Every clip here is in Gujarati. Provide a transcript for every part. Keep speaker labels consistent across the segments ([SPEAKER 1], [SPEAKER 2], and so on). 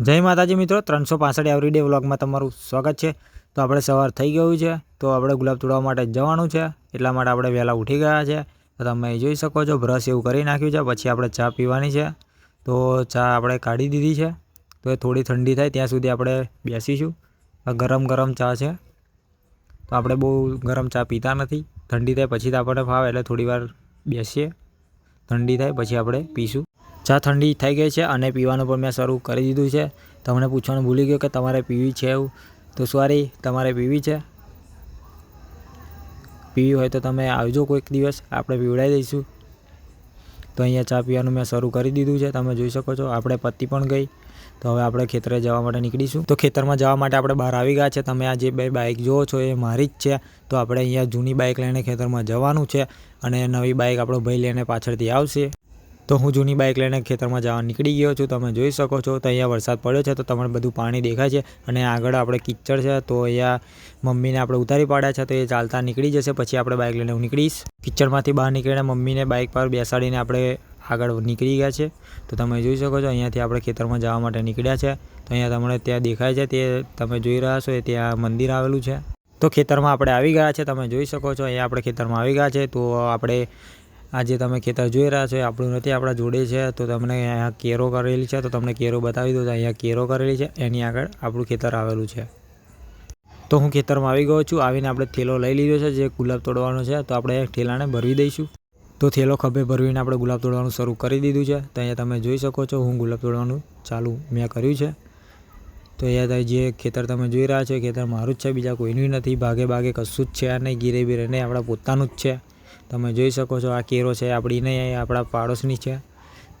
[SPEAKER 1] જય માતાજી મિત્રો, ત્રણસો પાસઠ એવરીડે વ્લોગમાં તમારું સ્વાગત છે. તો આપણે સવાર થઈ ગયું છે, તો આપણે ગુલાબ તોડવા માટે જવાનું છે. એટલા માટે આપણે વહેલા ઉઠી ગયા છે. તો તમે જોઈ શકો છો, બ્રશ એવું કરી નાખ્યું છે, પછી આપણે ચા પીવાની છે. તો ચા આપણે કાઢી દીધી છે. તો એ થોડી ઠંડી થાય, ત્યાં સુધી આપણે બેસીશું. ગરમ ગરમ ચા છે. તો આપણે બહુ ગરમ ચા પીતા નથી. ઠંડી થાય પછી તો આપણને ફાવે, એટલે થોડી વાર બેસીએ. ઠંડી થાય પછી આપણે પીશું. ચા ઠંડી થઈ ગઈ છે અને પીવાનું પણ મેં શરૂ કરી દીધું છે. તમને પૂછવાનું ભૂલી ગયો કે તમારે પીવી છે એવું? તો સોરી, તમારે પીવી છે? પીવી હોય તો તમે આવજો કોઈક દિવસ, આપણે પીવડાવી દઈશું. તો અહીંયા ચા પીવાનું મેં શરૂ કરી દીધું છે, તમે જોઈ શકો છો, આપણે પત્તી પણ ગઈ. તો હવે આપણે ખેતરે જવા માટે નીકળીશું. તો ખેતરમાં જવા માટે આપણે બહાર આવી ગયા છે, તમે આ જે બે બાઇક જુઓ છો એ મારી જ છે. તો આપણે અહીંયા જૂની બાઇક લઈને ખેતરમાં જવાનું છે અને નવી બાઇક આપણો ભાઈ લઈને પાછળથી આવશે. તો હું જૂની બાઇક લઈને ખેતરમાં જવા નીકળી ગયો છું. તમે જોઈ શકો છો, તો અહીંયા વરસાદ પડ્યો છે, તો તમને બધું પાણી દેખાય છે અને આગળ આપણે કિચડ છે, તો અહીંયા મમ્મીને આપણે ઉતારી પાડ્યા છે, તો એ ચાલતા નીકળી જશે, પછી આપણે બાઇક લઈને હું નીકળીશ. કિચડમાંથી બહાર નીકળીને મમ્મીને બાઇક પર બેસાડીને આપણે આગળ નીકળી ગયા છે. તો તમે જોઈ શકો છો, અહીંયાથી આપણે ખેતરમાં જવા માટે નીકળ્યા છે. તો અહીંયા તમને ત્યાં દેખાય છે, તે તમે જોઈ રહ્યા છો, એ ત્યાં મંદિર આવેલું છે. તો ખેતરમાં આપણે આવી ગયા છે, તમે જોઈ શકો છો, અહીંયા આપણે ખેતરમાં આવી ગયા છે, તો આપણે આ જે તમે ખેતર જોઈ રહ્યા છો આપણું નથી, આપણા જોડે છે. તો તમને અહીંયા કેરો કરેલી છે, તો તમને કેરો બતાવી દઉં. તો અહીંયા કેરો કરેલી છે, એની આગળ આપણું ખેતર આવેલું છે. તો હું ખેતરમાં આવી ગયો છું, આવીને આપણે થેલો લઈ લીધો છે, જે ગુલાબ તોડવાનો છે. તો આપણે ઠેલાને ભરવી દઈશું. તો થેલો ખભે ભરવીને આપણે ગુલાબ તોડવાનું શરૂ કરી દીધું છે. તો અહીંયા તમે જોઈ શકો છો, હું ગુલાબ તોડવાનું ચાલુ મેં કર્યું છે. તો અહીંયા જે ખેતર તમે જોઈ રહ્યા છો ખેતર મારું જ છે, બીજા કોઈનું નથી. ભાગે ભાગે કશું જ છે નહીં, ગીરે બીરે નહીં આપણા પોતાનું જ છે. તમે જોઈ શકો છો આ કેરો છે, આપણી નહીં આપણા પાડોશની છે.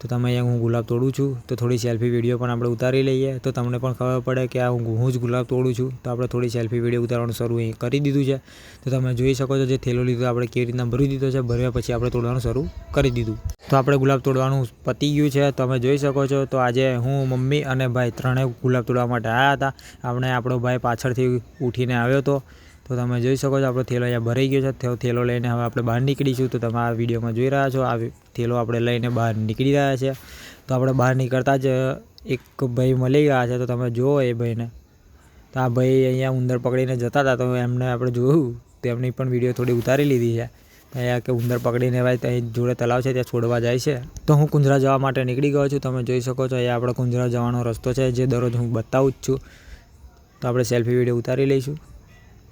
[SPEAKER 1] તો તમે અહીંયા હું ગુલાબ તોડું છું, તો થોડી સેલ્ફી વીડિયો પણ આપણે ઉતારી લઈએ. તો તમને પણ ખબર પડે કે આ હું હું જ ગુલાબ તોડું છું. તો આપણે થોડી સેલ્ફી વીડિયો ઉતારવાનું શરૂ અહીં કરી દીધું છે. તો તમે જોઈ શકો છો જે થેલો લીધો, આપણે કેવી રીતના ભરી દીધો છે. ભર્યા પછી આપણે તોડવાનું શરૂ કરી દીધું. તો આપણે ગુલાબ તોડવાનું પતી ગયું છે. તમે જોઈ શકો છો, તો આજે હું, મમ્મી અને ભાઈ ત્રણેય ગુલાબ તોડવા માટે આવ્યા હતા. આપણે આપણો ભાઈ પાછળથી ઉઠીને આવ્યો હતો તો તમે જોઈ શકો છો, આપણો થેલો અહીંયા ભરાઈ ગયો છે. થેલો લઈને હવે આપણે બહાર નીકળીશું. તો તમે આ વિડીયોમાં જોઈ રહ્યા છો, આ થેલો આપણે લઈને બહાર નીકળી રહ્યા છે. તો આપણે બહાર નીકળતા જ એક ભાઈ મળી ગયા છે. તો તમે જુઓ એ ભાઈને. તો આ ભાઈ અહીંયા ઉંદર પકડીને જતા હતા. તો એમને આપણે જોયું, તો એમની પણ વીડિયો થોડી ઉતારી લીધી છે. અહીંયા કે ઉંદર પકડીને ભાઈ ત્યાં જોડે તલાવ છે, ત્યાં છોડવા જાય છે. તો હું કુંજરા જવા માટે નીકળી ગયો છું. તમે જોઈ શકો છો, અહીંયા આપણે કુંજરા જવાનો રસ્તો છે, જે દરરોજ હું બતાવું જ છું. તો આપણે સેલ્ફી વીડિયો ઉતારી લઈશું.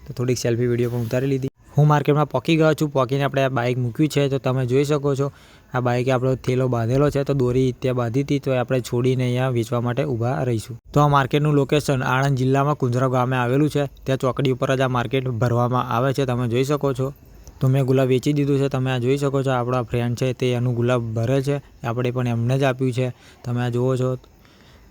[SPEAKER 1] તો થોડીક સેલ્ફી વીડિયો પણ ઉતારી લીધી. હું માર્કેટમાં પોકી ગયો છું, પોકીને આપણે આ બાઇક મૂક્યું છે, તો તમે જોઈ શકો છો, આ બાઇકે આપણો થેલો બાંધેલો છે, તો દોરી ત્યાં બાંધી હતી, તો આપણે છોડીને અહીંયા વેચવા માટે ઊભા રહીશું. તો આ માર્કેટનું લોકેશન આણંદ જિલ્લામાં કુંજરા ગામે આવેલું છે. ત્યાં ચોકડી ઉપર જ આ માર્કેટ ભરવામાં આવે છે, તમે જોઈ શકો છો. તો મેં ગુલાબ વેચી દીધું છે, તમે આ જોઈ શકો છો આપણા ફ્રેન્ડ છે, તે એનું ગુલાબ ભરે છે આપણે પણ એમને જ આપ્યું છે. તમે આ જુઓ છો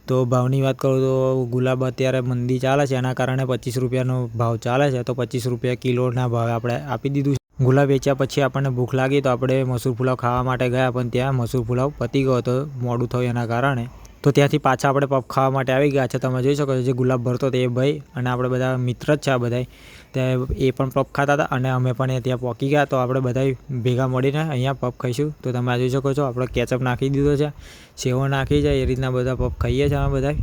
[SPEAKER 1] તો ભાવની વાત કરું તો ગુલાબ અત્યારે મંદી ચાલે છે, એના કારણે પચીસ રૂપિયાનો ભાવ ચાલે છે, તો પચીસ રૂપિયા કિલોના ભાવે આપણે આપી દીધું છે. ગુલાબ વેચ્યા પછી આપણને ભૂખ લાગી તો આપણે મસૂર પુલાવ ખાવા માટે ગયા, પણ ત્યાં મસૂર પુલાવ પતી ગયો હતો મોડું થયું એના કારણે. તો ત્યાંથી પાછા આપણે પફ ખાવા માટે આવી ગયા છે, તમે જોઈ શકો છો જે ગુલાબ ભરતો તે ભાઈ અને આપણે બધા મિત્ર જ છે આ બધા તે એ પણ પફ ખાતા હતા અને અમે પણ ત્યાં પહોંચી ગયા. તો આપણે બધા ભેગા મળીને અહીંયા પફ ખાઈશું. તો તમે આ શકો છો, આપણે કેચઅપ નાખી દીધો છે, સેવો નાખી છે, એ રીતના બધા પફ ખાઈએ છીએ અમે બધા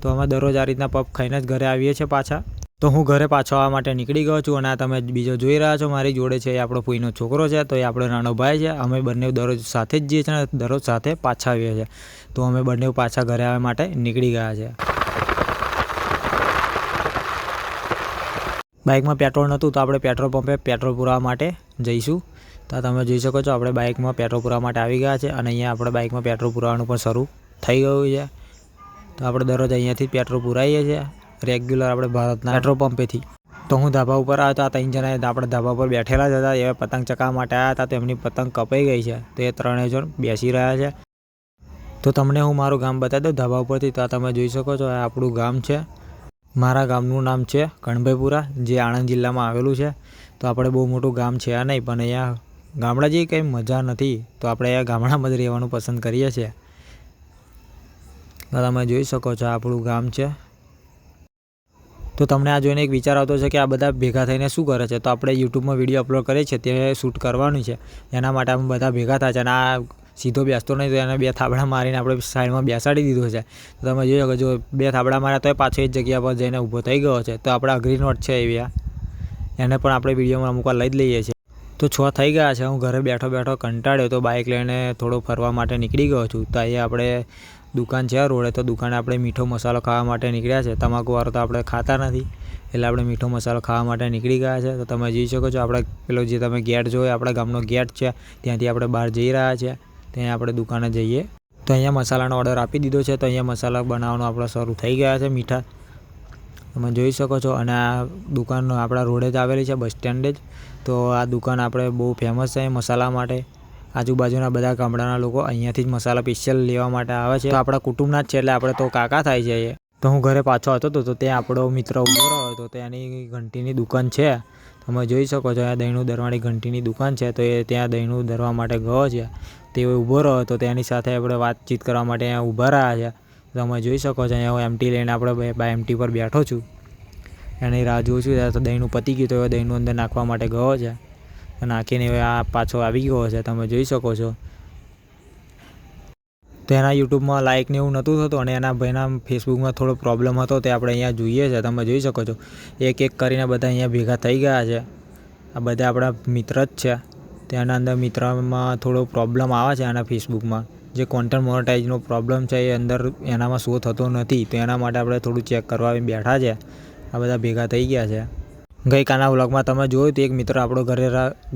[SPEAKER 1] તો અમે દરરોજ આ રીતના પફ ખાઈને જ ઘરે આવીએ છીએ પાછા. તો હું ઘરે પાછો આવવા માટે નીકળી ગયો છું અને આ તમે બીજો જોઈ રહ્યા છો, મારી જોડે છે એ આપણો ફૂઈનો છોકરો છે, તો એ આપણો નાનો ભાઈ છે. અમે બંને દરરોજ સાથે જ જઈએ છીએ દરરોજ સાથે પાછા આવીએ છીએ. તો અમે બંને પાછા ઘરે આવવા માટે નીકળી ગયા છે બાઇકમાં પેટ્રોલ નહોતું તો આપણે પેટ્રોલ પંપે પેટ્રોલ પુરાવા માટે જઈશું. તો તમે જોઈ શકો છો, આપણે બાઇકમાં પેટ્રોલ પુરાવા માટે આવી ગયા છે અને અહીંયા આપણે બાઇકમાં પેટ્રોલ પુરાવાનું પણ શરૂ થઈ ગયું છે. તો આપણે દરરોજ અહીંયાથી પેટ્રોલ પુરાવીએ છીએ, રેગ્યુલર આપણે ભારતના પેટ્રોલ પંપેથી. તો હું ધાબા ઉપર આવ્યો હતો ત્રણ જણા આપણે ધાબા ઉપર બેઠેલા જ હતા, એ પતંગ ચકાવવા માટે આવ્યા હતા, તો એમની પતંગ કપાઈ ગઈ છે. તો એ ત્રણેય જણ બેસી રહ્યા છે. તો તમને હું મારું ગામ બતાવી દઉં ધાબા ઉપરથી, તો તમે જોઈ શકો છો, આ આપણું ગામ છે. મારા ગામનું નામ છે કણભાઈપુરા, જે આણંદ જિલ્લામાં આવેલું છે. તો આપણે બહુ મોટું ગામ છે આ નહીં, પણ અહીંયા ગામડા જેવી કંઈ મજા નથી, તો આપણે અહીંયા ગામડામાં જ રહેવાનું પસંદ કરીએ છીએ. તમે જોઈ શકો છો આપણું ગામ છે. તો તમને આ જોઈને એક વિચાર આવતો છે કે આ બધા ભેગા થઈને શું કરે છે? તો આપણે યુટ્યુબમાં વીડિયો અપલોડ કરીએ છીએ, તે શૂટ કરવાનું છે. એના માટે અમે બધા ભેગા થાય છે અને આ સીધો બેસતો નહીં તો એને બે થાબડા મારીને આપણે સાઈડમાં બેસાડી દીધો છે. તો તમે જોઈ શકો જો બે થાબડા માર્યા તો પાછો એ જગ્યા પર જઈને ઊભો થઈ ગયો છે. તો આપણે અઘરી નોટ છે એવી એને પણ આપણે વિડીયોમાં અમુક લઈ જ લઈએ છીએ. તો છ થઈ ગયા છે. હું ઘરે બેઠો બેઠો કંટાળ્યો તો બાઇક લઈને થોડો ફરવા માટે નીકળી ગયો છું. તો અહીંયા આપણે દુકાન છે રોડે, તો દુકાને આપણે મીઠો મસાલો ખાવા માટે નીકળ્યા છે. તમાકુવાળો તો આપણે ખાતા નથી. એટલે આપણે મીઠો મસાલો ખાવા માટે નીકળી ગયા છે. તો તમે જોઈ શકો છો, આપણે પેલો જે તમે ગેટ જોયો, આપણા ગામનો ગેટ છે. ત્યાંથી આપણે બહાર જઈ રહ્યા છે. ત્યાં આપણે દુકાને જઈએ. તો અહીંયા મસાલાનો ઓર્ડર આપી દીધો છે. તો અહીંયા મસાલા બનાવવાનો આપણો શરૂ થઈ ગયા છે મીઠા. તમે જોઈ શકો છો. અને આ દુકાન આપણા રોડે જ આવેલી છે, બસ સ્ટેન્ડે જ. તો આ દુકાન આપણે બહુ ફેમસ છે મસાલા માટે. આજુબાજુના બધા ગામડાના લોકો અહીંયાથી જ મસાલા સ્પેશિયલ લેવા માટે આવે છે. તો આપણા કુટુંબના જ છે એટલે આપણે તો કાકા થાય છે તો હું ઘરે પાછો હતો તો તો ત્યાં આપણો મિત્ર ઊભો રહ્યો હતો. ત્યાંની ઘંટીની દુકાન છે. તમે જોઈ શકો છો, આ દહીંનું દરવાળી ઘંટીની દુકાન છે, તો એ ત્યાં દહીંનું દરવા માટે ગયો છે. તે ઊભો રહ્યો હતો, તેની સાથે આપણે વાતચીત કરવા માટે અહીંયા ઊભા રહ્યા છે. તમે જોઈ શકો છો, અહીંયા હું એમટી લઈને આપણે બાય એમટી પર બેઠો છું. એની રાહ જોઉં છું તો દહીંનું પતી ગયું તો એ દહીંનું અંદર નાખવા માટે ગયો છે. નાખીને હવે આ પાછો આવી ગયો છે, તમે જોઈ શકો છો. તો એના યુટ્યુબમાં લાઇક ને એવું નહોતું થતું અને એના ભાઈના ફેસબુકમાં થોડો પ્રોબ્લેમ હતો, તે આપણે અહીંયા જોઈએ છે, તમે જોઈ શકો છો. એક એક કરીને બધા અહીંયા ભેગા થઈ ગયા છે. આ બધા આપણા મિત્ર જ છે. તેના અંદર મિત્રમાં થોડો પ્રોબ્લેમ આવે છે એના ફેસબુકમાં જે કોન્ટેન્ટ મોનેટાઇઝનો પ્રોબ્લેમ છે એ અંદર એનામાં શો થતો નથી, તો એના માટે આપણે થોડું ચેક કરવા બેઠા છે. આ બધા ભેગા થઈ ગયા છે. ગઈકાલના વ્લોગમાં તમે જોયું તો એક મિત્ર આપણો ઘરે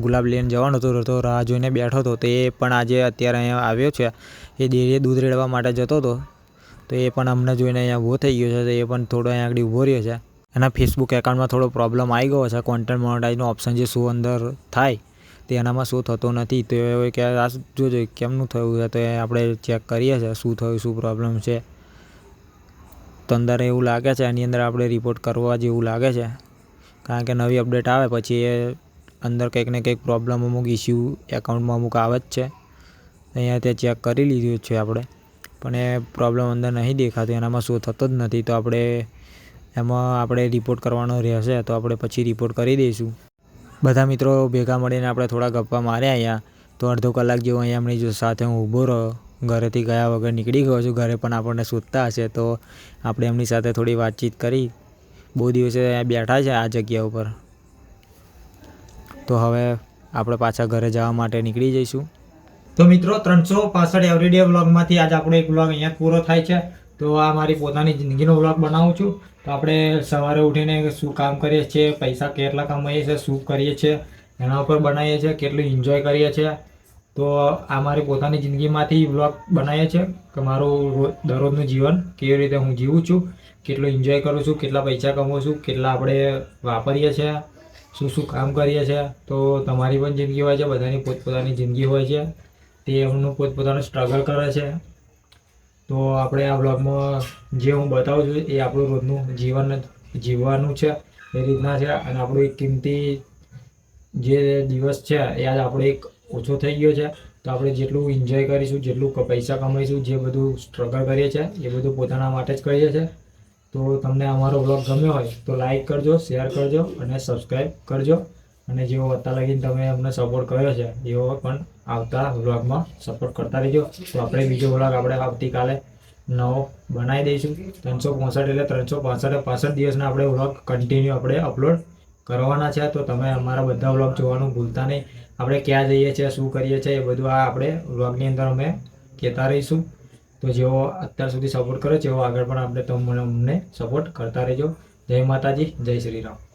[SPEAKER 1] ગુલાબ લઈને જવાનો હતો, તો રાહ જોઈને બેઠો હતો. તો એ પણ આજે અત્યારે અહીંયા આવ્યો છે. એ ડેરીએ દૂધ રેડવા માટે જતો હતો. તો એ પણ અમને જોઈને અહીંયા ઊભો થઈ ગયો છે, તો એ પણ થોડો અહીંયા આગળ ઊભો રહ્યો છે. એના ફેસબુક એકાઉન્ટમાં થોડો પ્રોબ્લેમ આવી ગયો છે. કોન્ટેન્ટ મોનેટાઇઝનો ઓપ્શન જે શું અંદર થાય, તે એનામાં શું થતો નથી, તો એ કે આ જોજો કેમનું થયું છે, તો એ આપણે ચેક કરીએ છીએ, શું થયું, શું પ્રોબ્લેમ છે. તો અંદર એવું લાગે છે, એની અંદર આપણે રિપોર્ટ કરવા જેવું લાગે છે. કારણ કે નવી અપડેટ આવે પછી એ અંદર કંઈક ને કંઈક પ્રોબ્લેમ અમુક ઇસ્યુ એકાઉન્ટમાં અમુક આવે જ છે. અહીંયા તે ચેક કરી લીધું છે આપણે. પણ એ પ્રોબ્લેમ અંદર નહીં દેખાતો, એનામાં શું થતો જ નથી. તો આપણે એમાં આપણે રિપોર્ટ કરવાનો રહેશે, તો આપણે પછી રિપોર્ટ કરી દઈશું. બધા મિત્રો ભેગા મળીને આપણે થોડા ગપ્પા માર્યા અહીંયા. તો અડધો કલાક જેવો અહીંયા એમની જો સાથે હું ઊભો રહ્યો, ઘરેથી ગયા વગર નીકળી ગયો છું, ઘરે પણ આપણને શોધતા હશે, તો આપણે એમની સાથે થોડી વાતચીત કરી. બહુ દિવસે બેઠા છે આ જગ્યા ઉપર. તો હવે આપણે પાછા ઘરે જવા માટે નીકળી જઈશું. તો મિત્રો, ત્રણસો પાસઠ એવરીડે વ્લોગમાંથી આજ આપણો એક વ્લોગ અહીંયા પૂરો થાય છે. તો આ મારી પોતાની જિંદગીનો વ્લોગ બનાવું છું. તો આપણે સવારે ઉઠીને શું કામ કરીએ છીએ, પૈસા કેટલા કમાઈએ છીએ, શું કરીએ છીએ, એના ઉપર બનાવીએ છીએ, કેટલું એન્જોય કરીએ છીએ. તો આ મારી પોતાની જિંદગીમાંથી વ્લોગ બનાવીએ છીએ કે મારું દરરોજનું જીવન કેવી રીતે હું જીવું છું, કેટલું એન્જોય કરું છું, કેટલા પૈસા કમાઉં છું, કેટલા આપણે વાપરીએ છીએ શું શું કામ કરીએ છીએ તો તમારી પણ જિંદગી હોય છે, બધાની પોતપોતાની જિંદગી હોય છે. તે એમનું પોતપોતાનું સ્ટ્રગલ કરે છે. તો આપણે આ બ્લોગમાં જે હું બતાવું છું એ આપણું રોજનું જીવન જીવવાનું છે, એ રીતના છે. અને આપણું એક કિંમતી જે દિવસ છે, એ આજ આપણે એક ઓછો થઈ ગયો છે. તો આપણે જેટલું એન્જોય કરીશું, જેટલું પૈસા કમાઈશું, જે બધું સ્ટ્રગલ કરીએ છીએ, એ બધું પોતાના માટે જ કરીએ છીએ. તો તમને અમારો બ્લોગ ગમ્યો હોય, તો લાઈક કરજો શેર કરજો અને સબસ્ક્રાઈબ કરજો. અને જેવો અત્યાર લગીને તમે અમને સપોર્ટ કર્યો છે, એવો પણ આવતા વ્લોગમાં સપોર્ટ કરતા રહેજો. તો આપણે બીજો વ્લોગ આપણે આવતીકાલે નવો બનાવી દઈશું. ત્રણસો એટલે ત્રણસો પાસઠ પાસઠ દિવસના આપણે વ્લોગ કન્ટિન્યુ આપણે અપલોડ કરવાના છે, તો તમે અમારા બધા વ્લોગ જોવાનું ભૂલતા નહીં. આપણે ક્યાં જઈએ છીએ, શું કરીએ છીએ, એ બધું આ આપણે વ્લોગની અંદર અમે કહેતા રહીશું. તો જેવો અત્યાર સુધી સપોર્ટ કર્યો છે એવો આગળ પણ આપણે તમને અમને સપોર્ટ કરતા રહેજો. જય માતાજી, જય શ્રી રામ.